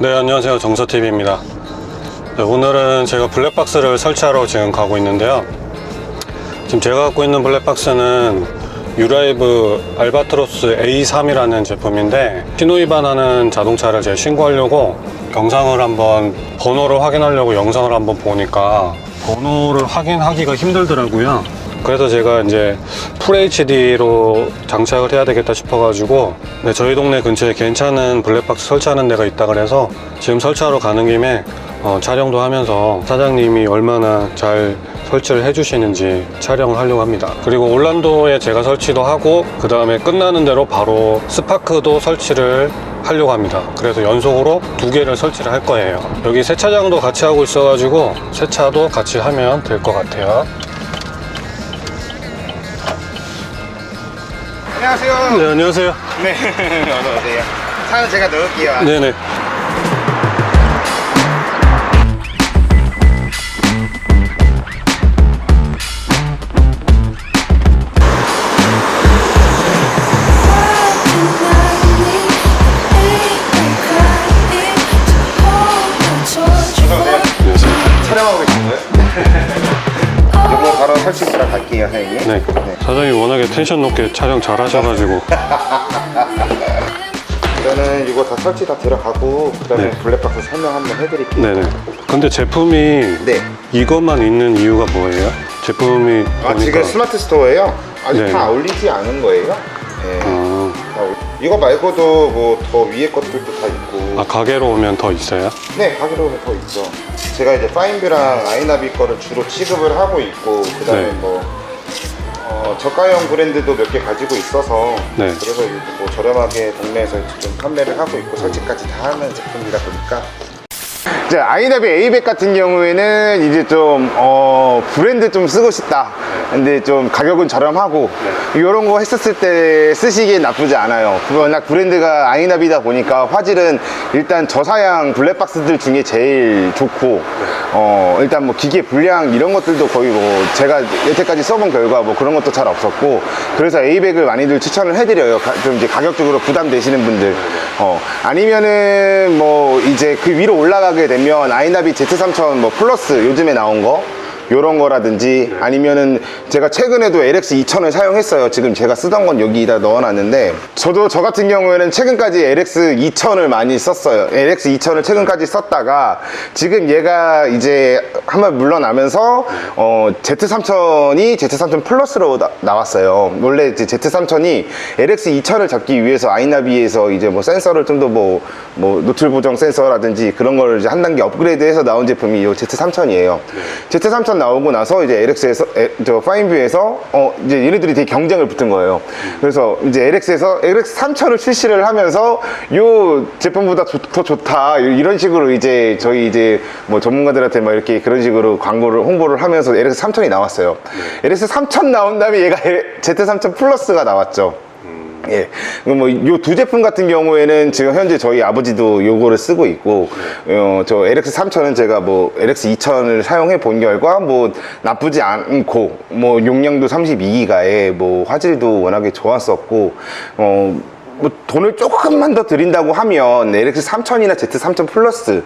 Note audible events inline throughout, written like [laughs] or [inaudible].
네, 안녕하세요. 정서TV입니다. 네, 오늘은 제가 블랙박스를 설치하러 지금 가고 있는데요. 지금 제가 갖고 있는 블랙박스는 유라이브 알바트로스 A3이라는 제품인데 신호위반하는 자동차를 제가 신고하려고 영상을 한번 번호를 확인하려고 영상을 한번 보니까 번호를 확인하기가 힘들더라고요. 그래서 제가 이제 FHD로 장착을 해야 되겠다 싶어가지고 네, 저희 동네 근처에 괜찮은 블랙박스 설치하는 데가 있다 그래서 지금 설치하러 가는 김에 어, 촬영도 하면서 사장님이 얼마나 잘 설치를 해주시는지 촬영을 하려고 합니다. 그리고 올란도에 제가 설치도 하고 그 다음에 끝나는 대로 바로 스파크도 설치를 하려고 합니다. 그래서 연속으로 두 개를 설치를 할 거예요. 여기 세차장도 같이 하고 있어가지고 세차도 같이 하면 될 것 같아요. 안녕하세요. 네, 안녕하세요. 네. [laughs] 어서 오세요. 차는 제가 넣을게요. 네네. 텐션 높게 촬영 잘 하셔가지고. 저는 이거 다 설치 다 들어가고 그다음에 네. 블랙박스 설명 한번 해드릴게요. 네네. 근데 제품이 네. 이것만 있는 이유가 뭐예요? 제품이 아 보니까 지금 스마트 스토어예요? 아직 네. 다 올리지 않은 거예요? 네. 어, 다 올- 이거 말고도 뭐 더 위에 것들도 다 있고. 아 가게로 오면 더 있어요? 네, 가게로 오면 더 있죠. 제가 이제 파인뷰랑 아이나비 거를 주로 취급을 하고 있고, 그 다음에 네. 뭐, 어, 저가형 브랜드도 몇 개 가지고 있어서, 네. 그래서 뭐 저렴하게 동네에서 지금 판매를 하고 있고, 설치까지 다 하는 제품이다 보니까. 이제 아이나비 A백 같은 경우에는 이제 좀, 어, 브랜드 좀 쓰고 싶다. 근데 좀 가격은 저렴하고, 이런 거 했었을 때 쓰시기엔 나쁘지 않아요. 워낙 브랜드가 아이나비다 보니까 화질은 일단 저사양 블랙박스들 중에 제일 좋고, 어, 일단 뭐 기계 불량 이런 것들도 거의 뭐 제가 여태까지 써본 결과 뭐 그런 것도 잘 없었고, 그래서 A백을 많이들 추천을 해드려요. 가- 좀 이제 가격적으로 부담되시는 분들. 어, 아니면은 뭐 이제 그 위로 올라가게 되면 아이나비 Z3000 뭐 플러스 요즘에 나온 거 요런 거라든지 아니면은 제가 최근에도 LX 2000을 사용했어요. 지금 제가 쓰던 건 여기다 넣어놨는데 저도 저 같은 경우에는 최근까지 LX 2000을 많이 썼어요. LX 2000을 최근까지 썼다가 지금 얘가 이제 한번 물러나면서 어, Z3000이 Z3000 플러스로 나, 왔어요 원래 이제 Z3000이 LX 2000을 잡기 위해서 아이나비에서 이제 뭐 센서를 좀 더 뭐 뭐 노출 보정 센서라든지 그런 걸 이제 한 단계 업그레이드해서 나온 제품이 이 Z3000이에요. Z3000 나오고 나서 이제 LX에서 저 파인뷰에서 어 이제 얘네들이 되게 경쟁을 붙은 거예요. 그래서 이제 LX에서 LX 3000을 출시를 하면서 요 제품보다 좋- 더 좋다 이런 식으로 이제 저희 이제 뭐 전문가들한테 막 이렇게 그런 식으로 광고를 홍보를 하면서 LX 3000이 나왔어요. LX 3000 나온 다음에 얘가 [laughs] Z3000 플러스가 나왔죠. 예. 뭐, 요 두 제품 같은 경우에는 지금 현재 저희 아버지도 요거를 쓰고 있고, 어, 저 LX 3000은 제가 뭐, LX 2000을 사용해 본 결과, 뭐, 나쁘지 않고, 뭐, 용량도 32기가에, 뭐, 화질도 워낙에 좋았었고, 어, 뭐, 돈을 조금만 더 드린다고 하면, LX 3000이나 Z 3000 플러스,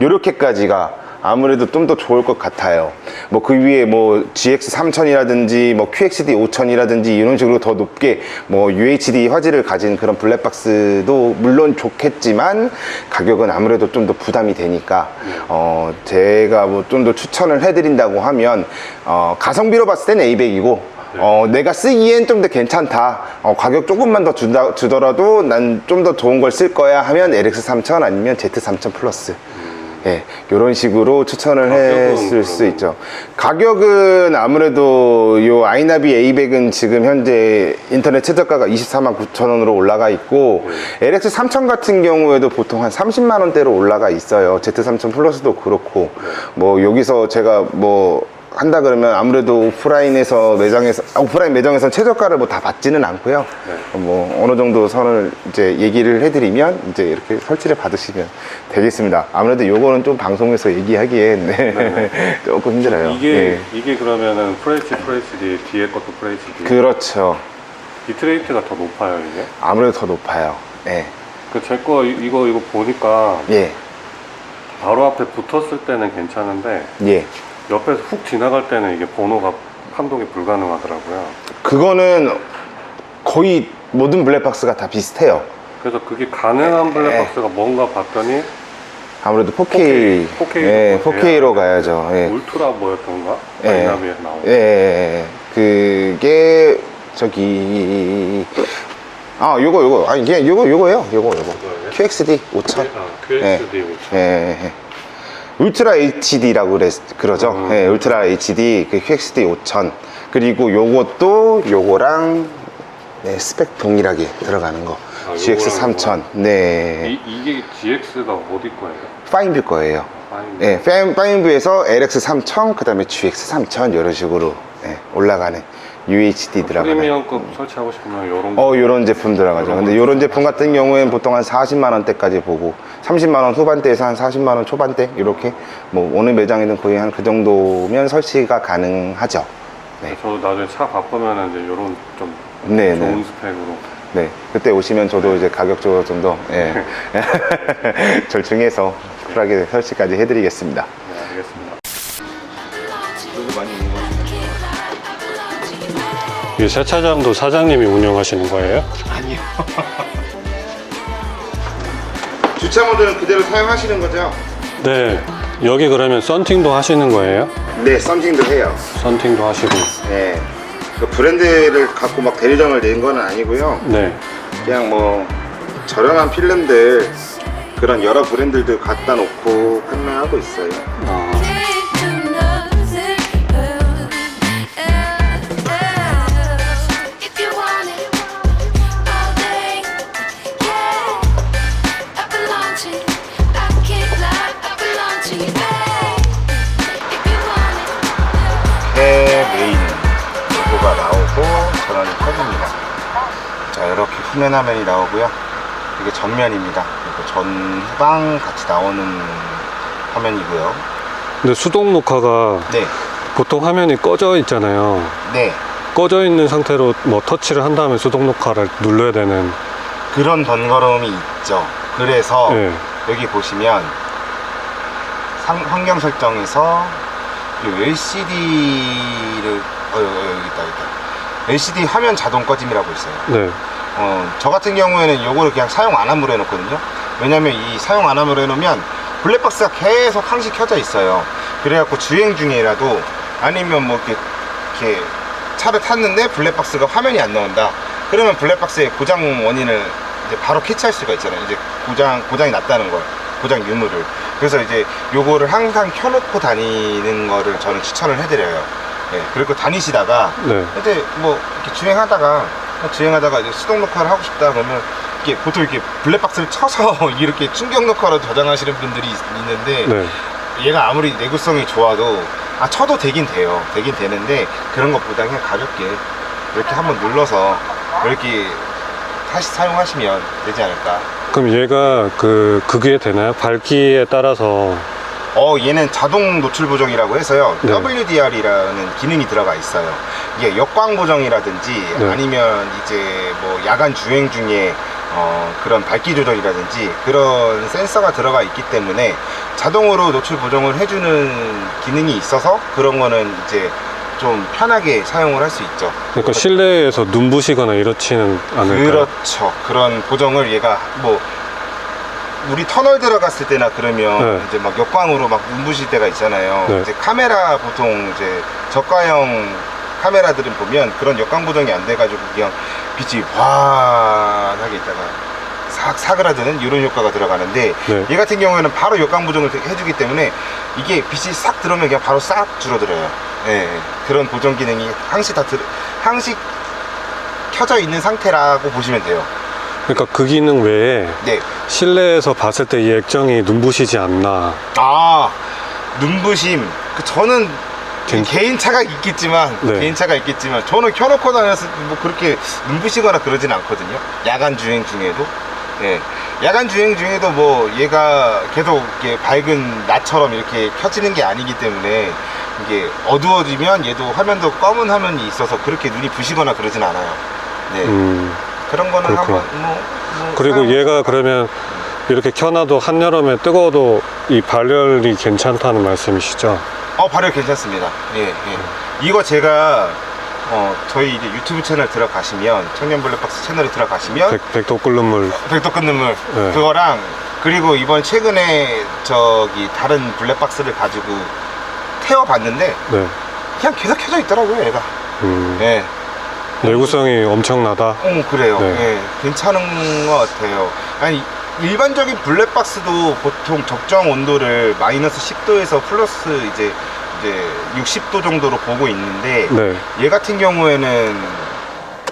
요렇게까지가 아무래도 좀 더 좋을 것 같아요. 뭐 그 위에 뭐 GX 3000이라든지 뭐 QXD 5000이라든지 이런 식으로 더 높게 뭐 UHD 화질을 가진 그런 블랙박스도 물론 좋겠지만 가격은 아무래도 좀 더 부담이 되니까 어 제가 뭐 좀 더 추천을 해드린다고 하면 어 가성비로 봤을 때는 A100이고 어, 내가 쓰기엔 좀 더 괜찮다. 어, 가격 조금만 더 주다, 주더라도 난 좀 더 좋은 걸 쓸 거야 하면 LX 3000 아니면 Z 3000 플러스. 예, 이런 식으로 추천을 했을 수 그러면? 있죠. 가격은 아무래도 요 아이나비 A100은 지금 현재 인터넷 최저가가 24만 9천 원으로 올라가 있고 LX 3000 같은 경우에도 보통 한 30만 원대로 올라가 있어요. Z3000 플러스도 그렇고 뭐 여기서 제가 뭐 한다 그러면 아무래도 오프라인에서 매장에서 아, 오프라인 매장에서 최저가를 뭐 다 받지는 않고요. 뭐 어느 정도 선을 이제 얘기를 해드리면 이제 이렇게 설치를 받으시면 되겠습니다. 아무래도 요거는 좀 방송에서 얘기하기엔 네. [laughs] 조금 힘들어요. 이게 예. 이게 그러면은 FHD, FHD 뒤에 것도 FHD. 그렇죠. 비트레이트가 더 높아요 이게. 아무래도 더 높아요. 네. 그제거 이거 이거 보니까 예. 바로 앞에 붙었을 때는 괜찮은데 예. 옆에서 훅 지나갈 때는 이게 번호가 판독이 불가능하더라고요. 그거는 거의 모든 블랙박스가 다 비슷해요. 그래서 그게 가능한 네. 블랙박스가 뭔가 봤더니 아무래도 4K, 4K 로 예, 보세요. 4K로 가야죠. 예. 울트라 뭐였던가? 예. 마이나비에 나오고. 예, 예, 예. 그게 저기 아 요거 요거 아니 이게 요거 요거예요. 요거 요거. QXD 5000. 아, QXD 예. 5000. 예, 예. 울트라 HD라고 그랬, 그러죠. 음. 예, 울트라 HD, 그 QXD 5000. 그리고 요것도 요거랑 네, 스펙 동일하게 들어가는 거. 아, GX 요거랑 3000. 네. 이, 이게 GX가 어디 거예요? 파인뷰 거예요. 파인. 예, 파인- 파인뷰에서 LX 3000, 그 다음에 GX 3000 이런 식으로 예, 올라가는 UHD 들어가는. 프리미엄급 설치하고 싶으면 이런 거. 어, 요런 제품 들어가죠. 근데 요런 제품 같은 경우에는 보통 한 40만 원대까지 보고 30만 원 후반대에서 한 40만 원 초반대 이렇게 뭐 어느 매장이든 거의 한 그 정도면 설치가 가능하죠. 네. 저도 나중에 차 바꾸면 이제 이런 좀 네, 좋은 네. 스펙으로. 네. 그때 오시면 저도 이제 가격적으로 좀 더 예. [laughs] [laughs] 절충해서 쿨하게 설치까지 해드리겠습니다. 네, 알겠습니다. 이 세차장도 사장님이 운영하시는 거예요? 아니요. [laughs] 주차 모드는 그대로 사용하시는 거죠? 네. 여기 그러면 썬팅도 하시는 거예요? 네, 썬팅도 해요. 썬팅도 하시고. 네. 그 브랜드를 갖고 막 대리점을 낸 건 아니고요. 네. 그냥 뭐 저렴한 필름들 그런 여러 브랜드들 갖다 놓고 판매하고 있어요. 아, 후면 화면이 나오고요. 이게 전면입니다. 그리고 전후방 같이 나오는 화면이고요. 근데 수동 녹화가 네, 보통 화면이 꺼져 있잖아요. 네 꺼져 있는 상태로 뭐 터치를 한 다음에 수동 녹화를 눌러야 되는. 그런 번거로움이 있죠. 그래서 네. 여기 보시면 상- 환경 설정에서 LCD를 어, 여기 있다 여기 있다. LCD 화면 자동 꺼짐이라고 있어요. 네. 어, 저 같은 경우에는 요거를 그냥 사용 안 함으로 해놓거든요. 왜냐면 이 사용 안 함으로 해놓으면 블랙박스가 계속 항시 켜져 있어요. 그래갖고 주행 중이라도 아니면 뭐 이렇게, 이렇게 차를 탔는데 블랙박스가 화면이 안 나온다. 그러면 블랙박스의 고장 원인을 이제 바로 캐치할 수가 있잖아요. 이제 고장, 고장이 났다는 걸. 고장 유무를. 그래서 이제 요거를 항상 켜놓고 다니는 거를 저는 추천을 해드려요. 예, 그리고 다니시다가 네. 근데 뭐 이렇게 주행하다가 주행하다가 이제 수동 녹화를 하고 싶다 그러면 이게 보통 이렇게 블랙박스를 쳐서 [laughs] 이렇게 충격 녹화로 저장하시는 분들이 있- 있는데 네. 얘가 아무리 내구성이 좋아도 아 쳐도 되긴 돼요 되긴 되는데 그런 것보다 그냥 가볍게 이렇게 한번 눌러서 이렇게 다시 사용하시면 되지 않을까 그럼 얘가 그, 그게 되나요? 밝기에 따라서. 어 얘는 자동 노출 보정이라고 해서요 네. WDR이라는 기능이 들어가 있어요 이게 역광 보정이라든지 네. 아니면 이제 뭐 야간 주행 중에 어, 그런 밝기 조절이라든지 그런 센서가 들어가 있기 때문에 자동으로 노출 보정을 해주는 기능이 있어서 그런 거는 이제 좀 편하게 사용을 할 수 있죠 그러니까 실내에서 눈부시거나 이렇지는 않을까요? 그렇죠. 그런 보정을 얘가 뭐 우리 터널 들어갔을 때나 그러면 네. 이제 막 역광으로 막 눈부실 때가 있잖아요. 네. 이제 카메라 보통 이제 저가형 카메라들은 보면 그런 역광 보정이 안 돼가지고 그냥 빛이 환하게 있다가 싹 사그라드는 이런 효과가 들어가는데 네. 얘 같은 경우에는 바로 역광 보정을 해주기 때문에 이게 빛이 싹 들어오면 그냥 바로 싹 줄어들어요. 예, 그런 보정 기능이 항시 다 들, 항시 켜져 있는 상태라고 보시면 돼요. 그러니까 그 기능 외에 네. 실내에서 봤을 때 이 액정이 눈부시지 않나. 아, 눈부심. 그 저는 진- 개인 차가 있겠지만, 네. 개인 차가 있겠지만, 저는 켜놓고 다녔을 때 뭐 그렇게 눈부시거나 그러진 않거든요. 야간 주행 중에도. 예. 야간 주행 중에도 뭐 얘가 계속 이렇게 밝은 낮처럼 이렇게 켜지는 게 아니기 때문에 이게 어두워지면 얘도 화면도 검은 화면이 있어서 그렇게 눈이 부시거나 그러진 않아요. 네. 음. 그런 거는 그렇구나. 한번 뭐, 뭐 그리고 사용- 얘가 그러면 이렇게 켜놔도 한여름에 뜨거워도 이 발열이 괜찮다는 말씀이시죠? 어 발열 괜찮습니다. 예, 예. 이거 제가 어 저희 이제 유튜브 채널 들어가시면 청년 블랙박스 채널에 들어가시면 백, 백도 끓는 물. 백도 끊는 물 네. 그거랑 그리고 이번 최근에 저기 다른 블랙박스를 가지고 태워 봤는데 네. 그냥 계속 켜져 있더라고요, 얘가. 음, 예. 내구성이 엄청나다. 어, 그래요. 네. 예, 괜찮은 것 같아요. 아니, 일반적인 블랙박스도 보통 적정 온도를 마이너스 10도에서 플러스 이제, 이제 60도 정도로 보고 있는데, 네. 얘 같은 경우에는,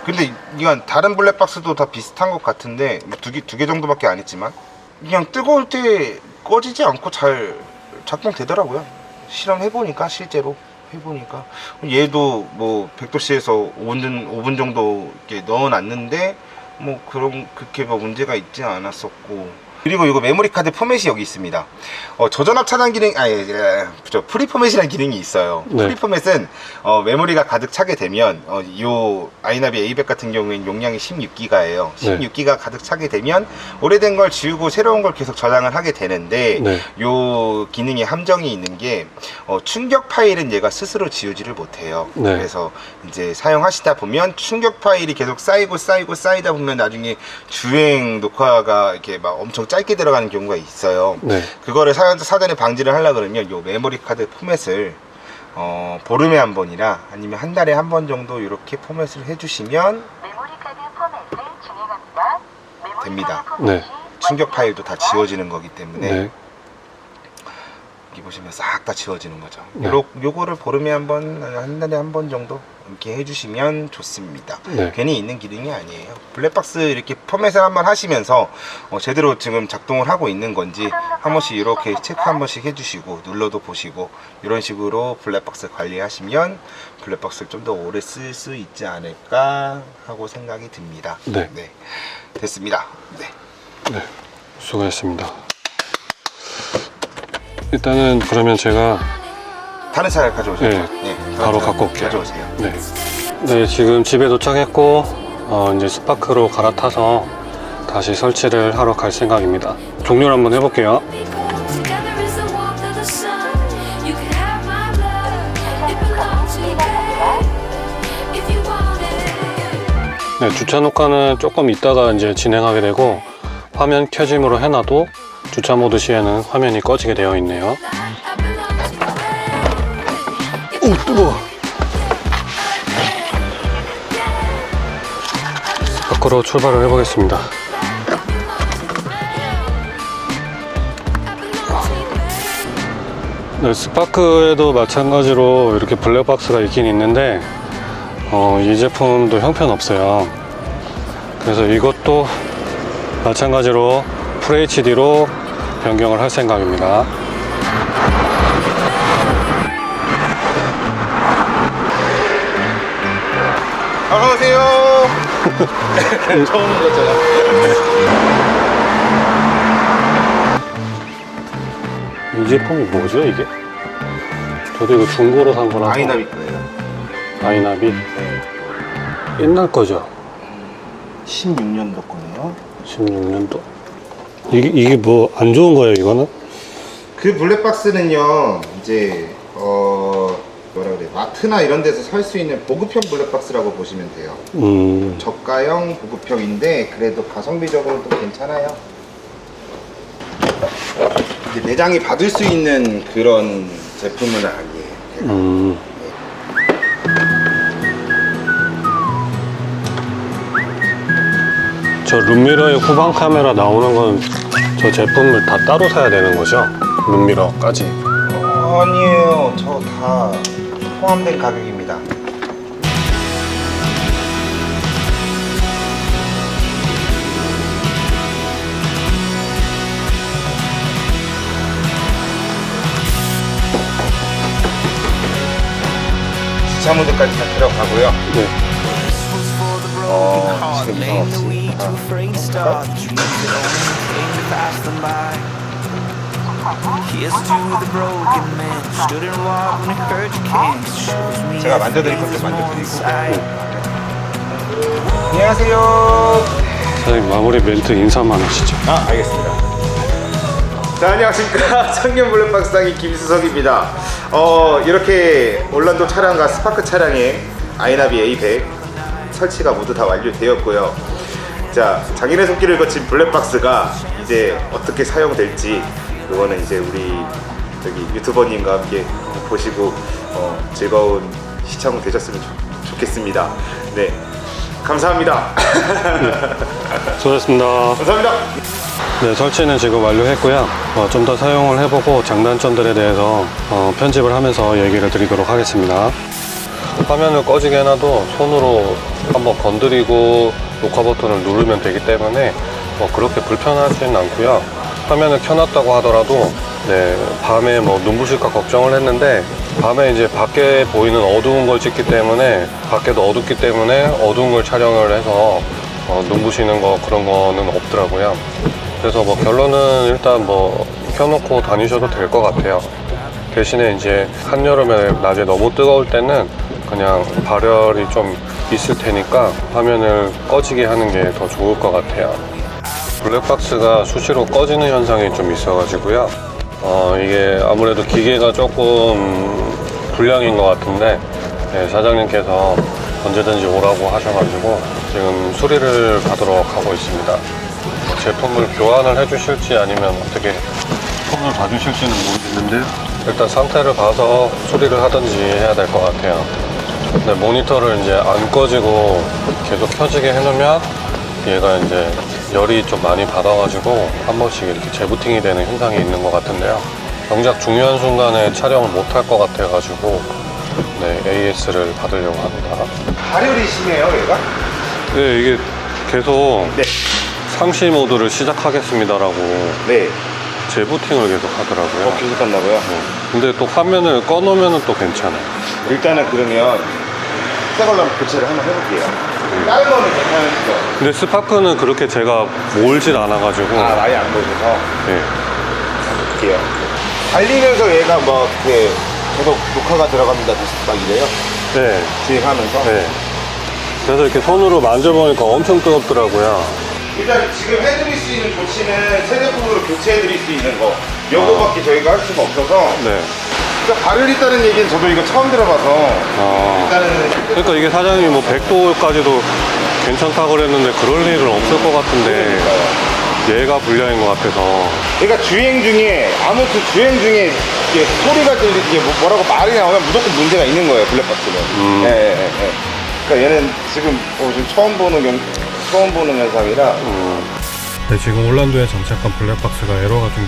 근데 이건 다른 블랙박스도 다 비슷한 것 같은데, 두 개, 두 개 정도밖에 안 했지만, 그냥 뜨거울 때 꺼지지 않고 잘 작동되더라고요. 실험해 보니까, 실제로. 해보니까 얘도 뭐 100도씨에서 5분, 5분 정도 이렇게 넣어놨는데 뭐 그런 그렇게 뭐 문제가 있지 않았었고 그리고 이거 메모리 카드 포맷이 여기 있습니다. 어, 저전압 차단 기능 아니 예, 저 프리 포맷이라는 기능이 있어요. 네. 프리 포맷은 어, 메모리가 가득 차게 되면 어, 요 아이나비 A100 같은 경우에는 용량이 16기가예요. 네. 16기가 가득 차게 되면 오래된 걸 지우고 새로운 걸 계속 저장을 하게 되는데 네. 요 기능에 함정이 있는 게 어, 충격 파일은 얘가 스스로 지우지를 못해요. 네. 그래서 이제 사용하시다 보면 충격 파일이 계속 쌓이고 쌓이고 쌓이다 보면 나중에 주행 녹화가 이렇게 막 엄청 짧게 들어가는 경우가 있어요. 네. 그거를 사, 사전에 방지를 하려 그러면 요 메모리 카드 포맷을 어, 보름에 한 번이나 아니면 한 달에 한 번 정도 이렇게 포맷을 해주시면 메모리 카드 포맷을 진행합니다. 메모리 됩니다. 카드 포맷이 네. 충격 파일도 다 지워지는 거기 때문에 네. 보시면 싹 다 지워지는 거죠. 네. 요러, 요거를 보름에 한 번, 한 달에 한 번 정도 이렇게 해주시면 좋습니다. 네. 괜히 있는 기능이 아니에요. 블랙박스 이렇게 포맷을 한번 하시면서 어, 제대로 지금 작동을 하고 있는 건지 한 번씩 이렇게 체크 한 번씩 해주시고 눌러도 보시고 이런 식으로 블랙박스 관리하시면 블랙박스를 좀 더 오래 쓸 수 있지 않을까 하고 생각이 듭니다. 네. 됐습니다. 네. 네. 수고하셨습니다. 일단은 그러면 제가 다른 차를 가져오세요. 네, 다른 바로 차 갖고 올게요. 가져오세요. 네. 네, 지금 집에 도착했고, 어, 이제 스파크로 갈아타서 다시 설치를 하러 갈 생각입니다. 종료를 한번 해볼게요. Together is the warmth of the sun. You can have my love. It belongs to you, babe. If you want it. 네, 주차 녹화는 조금 있다가 이제 진행하게 되고, 화면 켜짐으로 해놔도 주차 모드 시에는 화면이 꺼지게 되어 있네요. 오, 뜨거워. 밖으로 출발을 해보겠습니다. 네, 스파크에도 마찬가지로 이렇게 블랙박스가 있긴 있는데 어, 이 제품도 형편없어요. 그래서 이것도 마찬가지로 FHD로 변경을 할 생각입니다. 어서오세요. [laughs] 처음 오셨잖아. 이 제품이 뭐죠 이게? 저도 이거 중고로 산 거라서 아이나비 거예요. 아이나비 옛날 거죠? 16년도 거네요. 16년도 이게, 이게 뭐 안 좋은 거예요 이거는? 그 블랙박스는요, 이제, 어, 뭐라 그래, 마트나 이런 데서 살 수 있는 보급형 블랙박스라고 보시면 돼요. 음, 저가형 보급형인데, 그래도 가성비적으로 또 괜찮아요. 이제 내장이 받을 수 있는 그런 제품은 아니에요. 음. 저 룸미러의 후방 카메라 나오는 건 저 제품을 다 따로 사야 되는 거죠? 룸미러까지 아니에요. 저 다 포함된 가격입니다. 주차 모드까지 다 들어가고요. 네. 어, 지금 이상 없이. Here's to the broken man who stood and walked when it hurt you can't. Shows me 제가 만져드릴 everything's 만져드리고. inside. 안녕하세요. 사장님 마무리 멘트 인사만 하시죠 아, 알겠습니다. 자, 안녕하십니까. [laughs] 청년 블랙박스 상의 김수석입니다. 어, 이렇게 올란도 차량과 스파크 차량의 아이나비 A100 설치가 모두 다 완료되었고요. 자, 장인의 손길을 거친 블랙박스가 이제 어떻게 사용될지 그거는 이제 우리 여기 유튜버님과 함께 보시고 어, 즐거운 시청 되셨으면 좋, 좋겠습니다. 네, 감사합니다. 수고하셨습니다. 감사합니다. 네, 설치는 지금 완료했고요. 어, 좀더 사용을 해보고 장단점들에 대해서 어, 편집을 하면서 얘기를 드리도록 하겠습니다. 화면을 꺼지게 해놔도 손으로 한번 건드리고 녹화 버튼을 누르면 되기 때문에 뭐 그렇게 불편하지는 않고요. 화면을 켜놨다고 하더라도 네, 밤에 뭐 눈부실까 걱정을 했는데 밤에 이제 밖에 보이는 어두운 걸 찍기 때문에 밖에도 어둡기 때문에 어두운 걸 촬영을 해서 어, 눈부시는 거 그런 거는 없더라고요. 그래서 뭐 결론은 일단 뭐 켜놓고 다니셔도 될 것 같아요. 대신에 이제 한여름에 낮에 너무 뜨거울 때는 그냥 발열이 좀 있을 테니까 화면을 꺼지게 하는 게 더 좋을 것 같아요. 블랙박스가 수시로 꺼지는 현상이 좀 있어가지고요. 어, 이게 아무래도 기계가 조금 불량인 것 같은데 네, 사장님께서 언제든지 오라고 하셔가지고 지금 수리를 가도록 하고 있습니다. 제품을 교환을 해주실지 아니면 어떻게 손을 봐주실지는 모르겠는데 일단 상태를 봐서 수리를 하든지 해야 될 것 같아요. 근데 모니터를 이제 안 꺼지고 계속 켜지게 해놓으면 얘가 이제 열이 좀 많이 받아가지고 한 번씩 이렇게 재부팅이 되는 현상이 있는 것 같은데요. 정작 중요한 순간에 촬영을 못 할 것 같아가지고 네, AS를 받으려고 합니다. 발열이 심해요, 얘가? 네, 이게 계속 네. 상시 모드를 시작하겠습니다라고 네. 재부팅을 계속 하더라고요. 어, 계속 갔나봐요. 근데 또 화면을 꺼놓으면 또 괜찮아요. 일단은 그러면 새 걸로 한번 교체를 한번 해볼게요. 다른 거는 괜찮으시죠? 근데 스파크는 그렇게 제가 몰질 않아가지고 아, 많이 안 보셔서 예. 볼게요. 달리면서 얘가 막 그, 계속 녹화가 들어갑니다. 막 이래요? 네. 주행하면서. 네. 그래서 이렇게 손으로 만져보니까 엄청 뜨겁더라고요. 일단 지금 해드릴 수 있는 조치는 새 제품으로 교체해드릴 수 있는 거. 요거밖에 저희가 할 수가 없어서. 네. 그러니까 발열 있다는 얘기는 저도 이거 처음 들어봐서. 아. 일단은. 그러니까 이게 사장님이 뭐 100도까지도 괜찮다고 그랬는데 그럴 일은 없을 것 같은데 얘가 불량인 것 같아서 그러니까 주행 중에 아무튼 주행 중에 이게 소리가 들리 이게 뭐- 뭐라고 말이 나오면 무조건 문제가 있는 거예요 블랙박스는. 음. 예, 예, 예. 그러니까 얘는 지금 어, 지금 처음 보는 경 처음 보는 현상이라 네, 지금 올란도에 정착한 블랙박스가 에러가 좀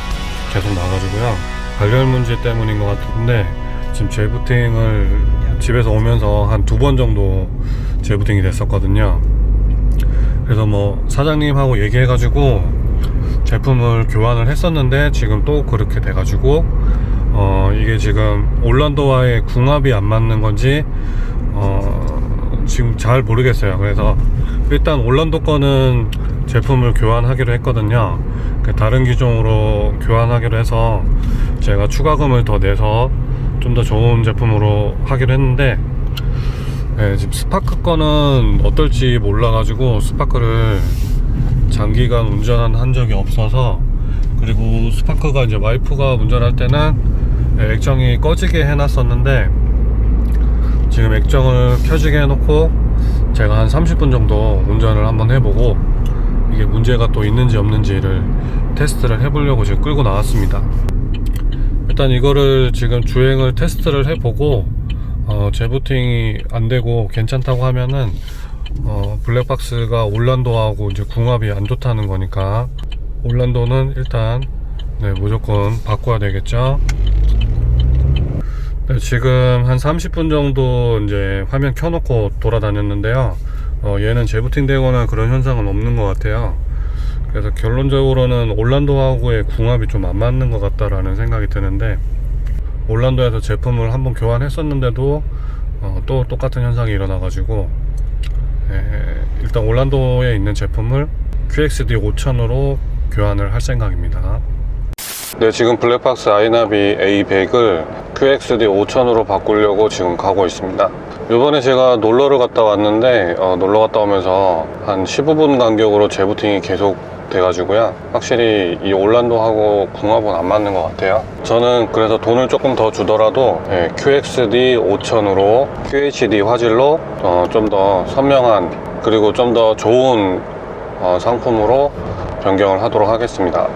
계속 나가지고요. 발열 문제 때문인 것 같은데 지금 재부팅을 집에서 오면서 한 두 번 정도 재부팅이 됐었거든요. 그래서 뭐 사장님하고 얘기해가지고 제품을 교환을 했었는데 지금 또 그렇게 돼가지고 어 이게 지금 올란도와의 궁합이 안 맞는 건지 어 지금 잘 모르겠어요. 그래서 일단 올란도 거는 제품을 교환하기로 했거든요. 그 다른 기종으로 교환하기로 해서 제가 추가금을 더 내서 좀 더 좋은 제품으로 하기로 했는데 네, 지금 스파크 거는 어떨지 몰라가지고 스파크를 장기간 운전한 한 적이 없어서 그리고 스파크가 이제 와이프가 운전할 때는 네, 액정이 꺼지게 해놨었는데 지금 액정을 켜지게 해놓고 제가 한 30분 정도 운전을 한번 해보고 이게 문제가 또 있는지 없는지를 테스트를 해보려고 지금 끌고 나왔습니다. 일단 이거를 지금 주행을 테스트를 해보고 어, 재부팅이 안 되고 괜찮다고 하면은 어, 블랙박스가 올란도하고 이제 궁합이 안 좋다는 거니까 올란도는 일단 네, 무조건 바꿔야 되겠죠. 네, 지금 한 30분 정도 이제 화면 켜놓고 돌아다녔는데요. 어, 얘는 재부팅 되거나 그런 현상은 없는 것 같아요. 그래서 결론적으로는 올란도하고의 궁합이 좀 안 맞는 것 같다라는 생각이 드는데 올란도에서 제품을 한번 교환했었는데도 어, 또 똑같은 현상이 일어나 가지고 예, 일단 올란도에 있는 제품을 QXD 5000으로 교환을 할 생각입니다. 네, 지금 블랙박스 아이나비 A100을 QXD 5000으로 바꾸려고 지금 가고 있습니다. 이번에 제가 놀러를 갔다 왔는데 어, 놀러 갔다 오면서 한 15분 간격으로 재부팅이 계속 돼가지고요. 확실히 이 올란도하고 궁합은 안 맞는 것 같아요. 저는 그래서 돈을 조금 더 주더라도 예, QXD 5000으로 QHD 화질로 어, 좀 더 선명한 그리고 좀 더 좋은 어, 상품으로 변경을 하도록 하겠습니다.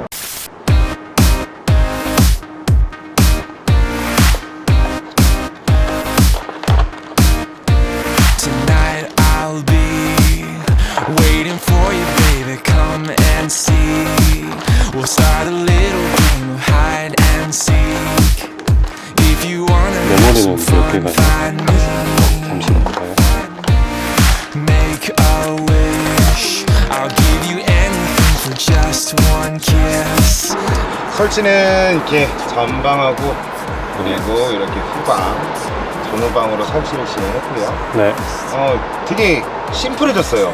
설치는 이렇게 전방하고 그리고 이렇게 후방 전후방으로 설치를 진행했고요. 네, 어, 되게 심플해졌어요.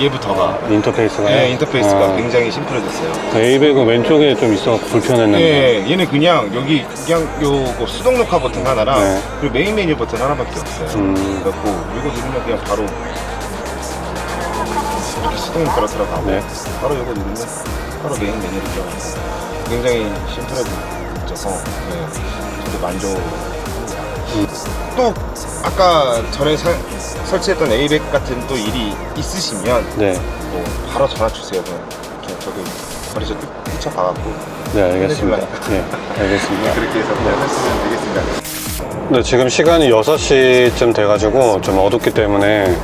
얘부터가. 인터페이스가 네, 인터페이스가 굉장히 심플해졌어요. 에이백은 왼쪽에 좀 있어 불편했는데 예, 얘는 그냥 여기 그냥 요거 수동 녹화 버튼 하나랑 네. 그리고 메인 메뉴 버튼 하나밖에 없어요. 음. 그래갖고 이거 누르면 그냥 바로 이렇게 수동 녹화로 들어가고 네. 바로 이거 누르면 바로 메인 메뉴로 들어가고 굉장히 심플해져서 네, 저도 만족합니다. 또 아까 전에 사- 설치했던 에이백 같은 또 일이 있으시면 네, 뭐 바로 전화 주세요. 그냥 그냥 저기 거리서 뛰쳐가갖고 네 알겠습니다. 네, 알겠습니다. 그렇게 해서 하시면 되겠습니다. 네, 지금 시간이 6시쯤 돼가지고 좀 어둡기 때문에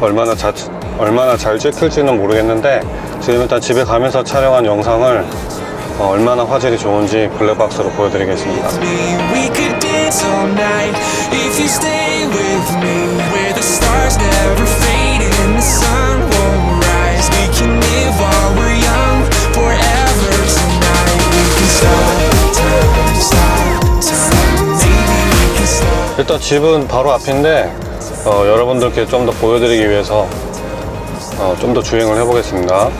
얼마나 자, 얼마나 잘 찍힐지는 모르겠는데 지금 일단 집에 가면서 촬영한 영상을 어, 얼마나 화질이 좋은지 블랙박스로 보여드리겠습니다. 일단 집은 바로 앞인데 어, 여러분들께 좀 더 보여드리기 위해서 어, 좀 더 주행을 해보겠습니다.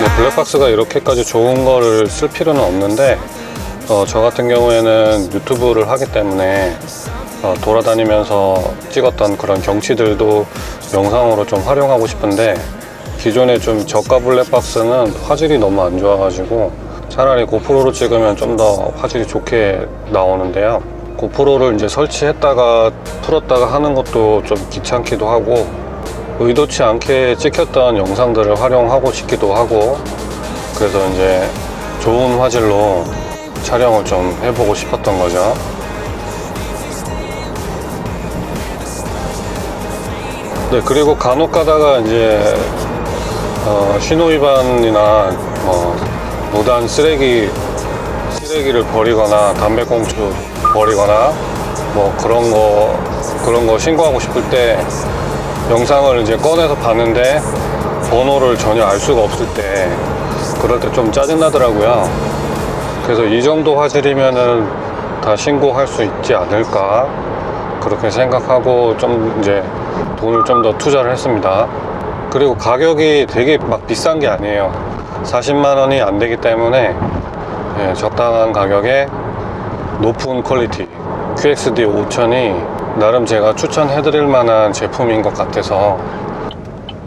네, 블랙박스가 이렇게까지 좋은 거를 쓸 필요는 없는데 어, 저 같은 경우에는 유튜브를 하기 때문에 어, 돌아다니면서 찍었던 그런 경치들도 영상으로 좀 활용하고 싶은데 기존에 좀 저가 블랙박스는 화질이 너무 안 좋아가지고 차라리 고프로로 찍으면 좀 더 화질이 좋게 나오는데요. 고프로를 이제 설치했다가 풀었다가 하는 것도 좀 귀찮기도 하고 의도치 않게 찍혔던 영상들을 활용하고 싶기도 하고 그래서 이제 좋은 화질로 촬영을 좀 해보고 싶었던 거죠. 네, 그리고 간혹 가다가 이제 어, 신호위반이나 뭐 무단 쓰레기 쓰레기를 버리거나 담배꽁초 버리거나 뭐 그런 거 그런 거 신고하고 싶을 때 영상을 이제 꺼내서 봤는데 번호를 전혀 알 수가 없을 때 그럴 때 좀 짜증나더라고요. 그래서 이 정도 화질이면은 다 신고할 수 있지 않을까 그렇게 생각하고 좀 이제 돈을 좀 더 투자를 했습니다. 그리고 가격이 되게 막 비싼 게 아니에요. 40만 원이 안 되기 때문에 예, 적당한 가격에 높은 퀄리티 QXD 5000이 나름 제가 추천해 드릴 만한 제품인 것 같아서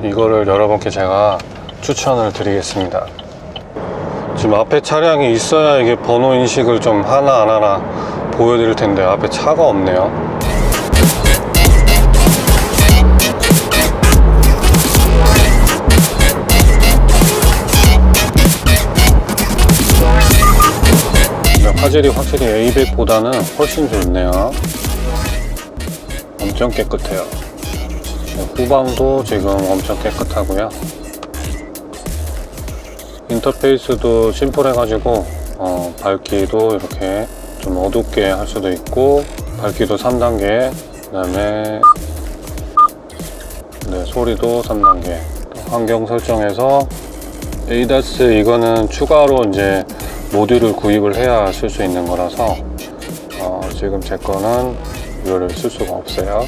이거를 여러분께 제가 추천을 드리겠습니다. 지금 앞에 차량이 있어야 이게 번호 인식을 좀 하나 안 하나 보여드릴 텐데 앞에 차가 없네요 화질이 확실히 A100보다는 훨씬 좋네요. 엄청 깨끗해요. 네, 후방도 지금 엄청 깨끗하고요. 인터페이스도 심플해가지고 어, 밝기도 이렇게 좀 어둡게 할 수도 있고 밝기도 3단계 그 다음에 네, 소리도 3단계 환경 설정에서 에이다스 이거는 추가로 이제 모듈을 구입을 해야 쓸 수 있는 거라서 어, 지금 제 거는 이거를 쓸 수가 없어요.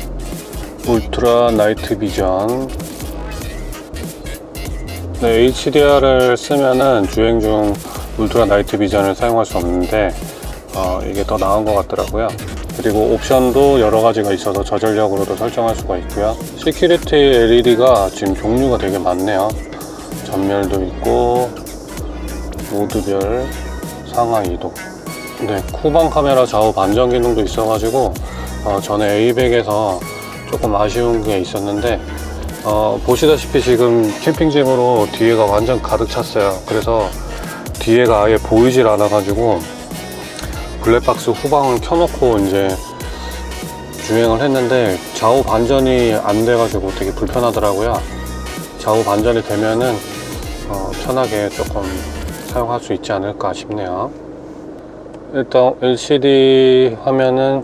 울트라 나이트 비전 네, HDR을 쓰면은 주행 중 울트라 나이트 비전을 사용할 수 없는데 어, 이게 더 나은 것 같더라고요. 그리고 옵션도 여러 가지가 있어서 저전력으로도 설정할 수가 있고요. 시큐리티 LED가 지금 종류가 되게 많네요. 전멸도 있고 모드별 상하 이동. 네, 쿠방 카메라 좌우 반전 기능도 있어가지고 어, 전에 A백에서 조금 아쉬운 게 있었는데 어, 보시다시피 지금 캠핑짐으로 뒤에가 완전 가득 찼어요. 그래서 뒤에가 아예 보이질 않아 가지고 블랙박스 후방을 켜놓고 이제 주행을 했는데 좌우 반전이 안 돼가지고 되게 불편하더라고요. 좌우 반전이 되면은 어, 편하게 조금 사용할 수 있지 않을까 싶네요. 일단 LCD 화면은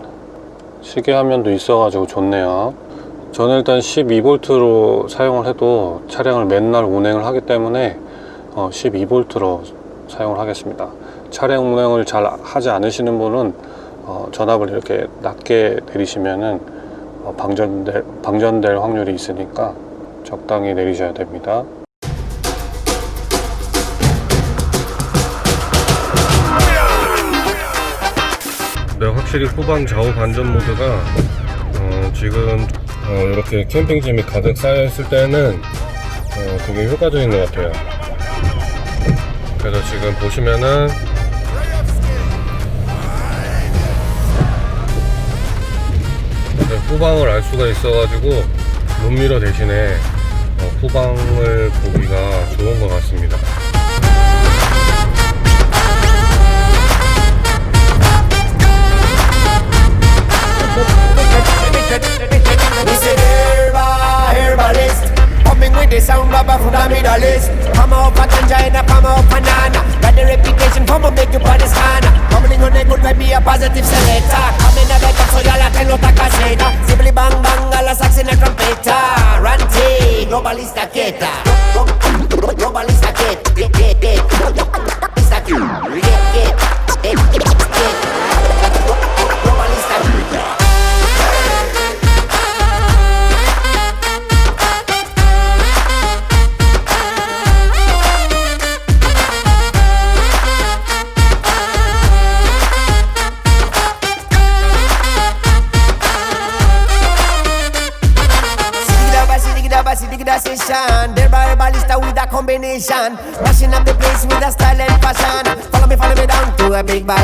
시계 화면도 있어 가지고 좋네요. 저는 일단 12V로 사용을 해도 차량을 맨날 운행을 하기 때문에 12V로 사용을 하겠습니다. 차량 운행을 잘 하지 않으시는 분은 어, 전압을 이렇게 낮게 내리시면은 어, 방전될, 방전될 확률이 있으니까 적당히 내리셔야 됩니다. 네, 확실히 후방 좌우 반전 모드가 어, 지금 어, 이렇게 캠핑짐이 가득 쌓여 있을 때는 어, 되게 효과적인 것 같아요. 그래서 지금 보시면은 네, 후방을 알 수가 있어가지고 룸미러 대신에 어, 후방을 보기가 좋은 것 같습니다. the sound rubber from the Middle East. Come up a ganja and a up banana. Got the reputation for me make you body scanner. Coming on a good vibe, be a positive selector. Come in a better so y'all tengo otra. Simply bang bang a sax in la trompeta. Ranty, no balista quieta. No, no, no a combination Mashing up the place with a style and fashion. Follow me, follow me down to a big balagan